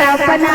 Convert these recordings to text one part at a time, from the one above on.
ಕಲ್ಪನಾ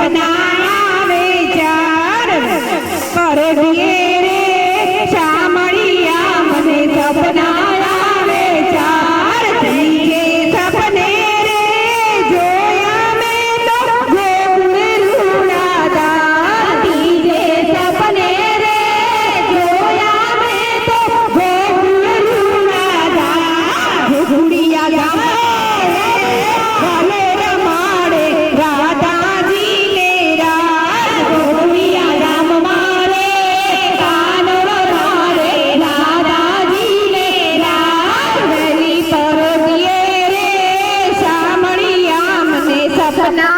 મને વિચાર આવે But now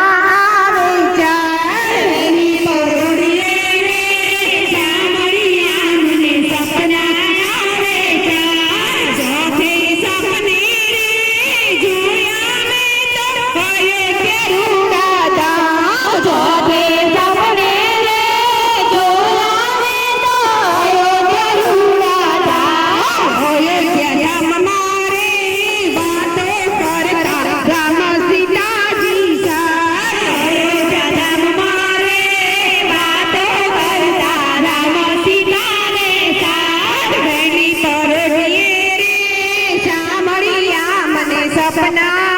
അപ്പനാ